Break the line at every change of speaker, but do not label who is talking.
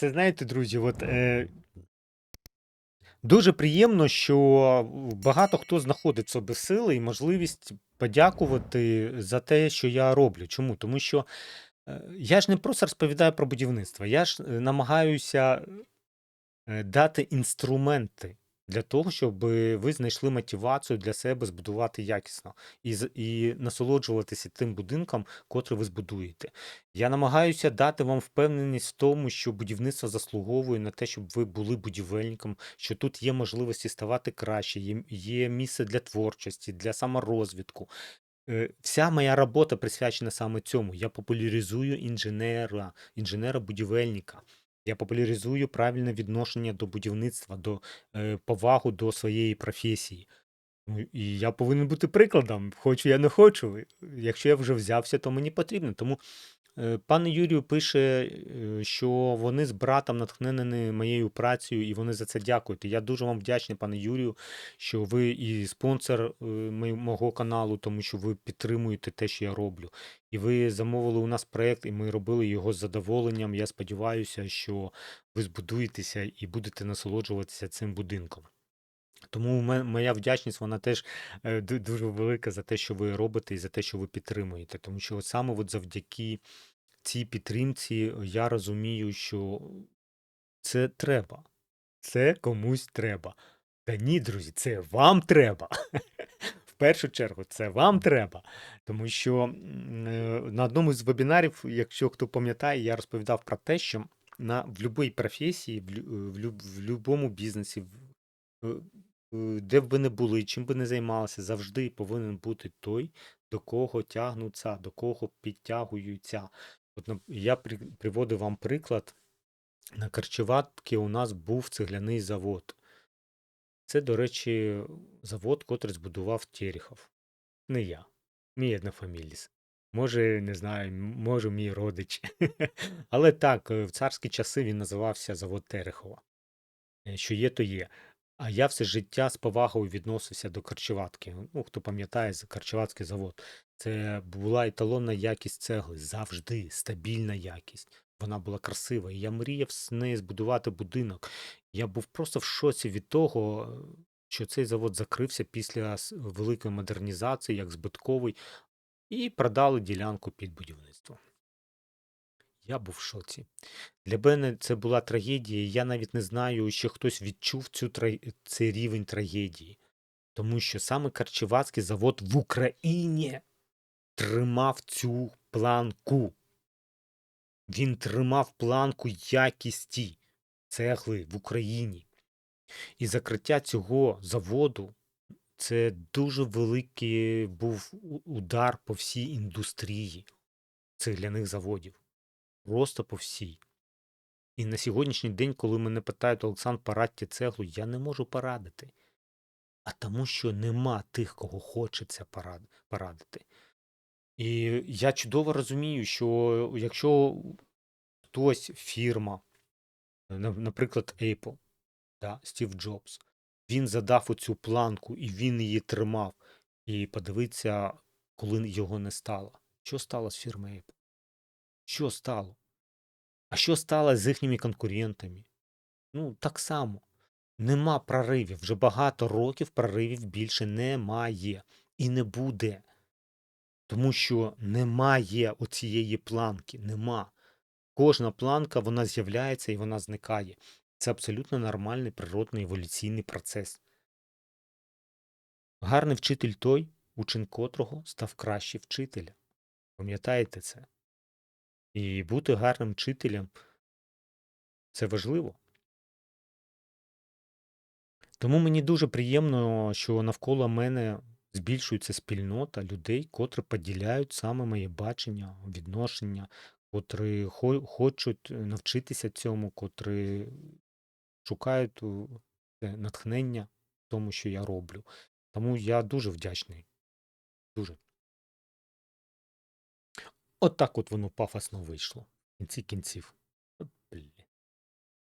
Це знаєте, друзі, от, е, дуже приємно, що багато хто знаходить в собі сили і можливість подякувати за те, що я роблю. Чому? Тому що е, я ж не просто розповідаю про будівництво, я ж е, намагаюся е, дати інструменти для того, щоб ви знайшли мотивацію для себе збудувати якісно і, і насолоджуватися тим будинком, котрий ви збудуєте. Я намагаюся дати вам впевненість в тому, що будівництво заслуговує на те, щоб ви були будівельником, що тут є можливості ставати краще, є, є місце для творчості, для саморозвитку. Е, Вся моя робота присвячена саме цьому. Я популяризую інженера, інженера-будівельника. Я популяризую правильне відношення до будівництва, до е, повагу до своєї професії. Ну, і я повинен бути прикладом. Хочу я не хочу. Якщо я вже взявся, то мені потрібно. Тому пан Юрію пише, е, що вони з братом натхнені моєю працею, і вони за це дякують. Я дуже вам вдячний, пане Юрію, що ви і спонсор е, мого каналу, тому що ви підтримуєте те, що я роблю. І ви замовили у нас проєкт, і ми робили його з задоволенням. Я сподіваюся, що ви збудуєтеся і будете насолоджуватися цим будинком. Тому моя вдячність вона теж е, дуже велика за те, що ви робите, і за те, що ви підтримуєте. Тому що от саме от завдяки цій підтримці я розумію, що це треба. Це комусь треба. Та ні, друзі, це вам треба. В першу чергу, це вам треба. Тому що е, на одному з вебінарів, якщо хто пам'ятає, я розповідав про те, що на, в будь-якій професії, в, будь-якому бізнесі, в- е, е, де б ви не були, чим би не займалися, завжди повинен бути той, до кого тягнуться, до кого підтягуються. От я приводив вам приклад. На Карчеватки у нас був цегляний завод. Це, до речі, завод, котрий збудував Терехов. Не я, мій однофаміліс. Може, не знаю, може, мій родич. Але так, е, в царські часи він називався завод Терехова. Е, Що є, то є. А я все життя з повагою відносився до Карчеватки. Ну, хто пам'ятає, Карчеватський завод. Це була еталонна якість цегли, завжди стабільна якість. Вона була красива. І я мріяв з неї збудувати будинок. Я був просто в шоці від того, що цей завод закрився після великої модернізації, як збитковий, і продали ділянку під будівництво. Я був в шоці. Для мене це була трагедія. Я навіть не знаю, що хтось відчув цю тра- цей рівень трагедії. Тому що саме Карчевацький завод в Україні тримав цю планку. Він тримав планку якісті цегли в Україні. І закриття цього заводу це дуже великий був удар по всій індустрії цегляних заводів. Просто по всій. І на сьогоднішній день, коли мене питають, Олександр, порадьте цеглу, я не можу порадити. А тому, що нема тих, кого хочеться порадити. І я чудово розумію, що якщо хтось, фірма, наприклад, Apple, да, Стів Джобс, він задав оцю планку і він її тримав. І подивиться, коли його не стало. Що стало з фірмою Apple? Що стало? А що стало з їхніми конкурентами? Ну, так само. Нема проривів. Вже багато років проривів більше немає. І не буде. Тому що немає оцієї планки. Нема. Кожна планка вона з'являється і вона зникає. Це абсолютно нормальний природний еволюційний процес. Гарний вчитель той, учень котрого став краще вчителя. Пам'ятаєте це? І бути гарним вчителем це важливо. Тому мені дуже приємно, що навколо мене збільшується спільнота людей, котрі поділяють саме моє бачення, відношення, котрі хо- хочуть навчитися цьому, котрі шукають е, натхнення в тому, що я роблю. Тому я дуже вдячний. Дуже. От от воно пафосно вийшло в кінці кінців.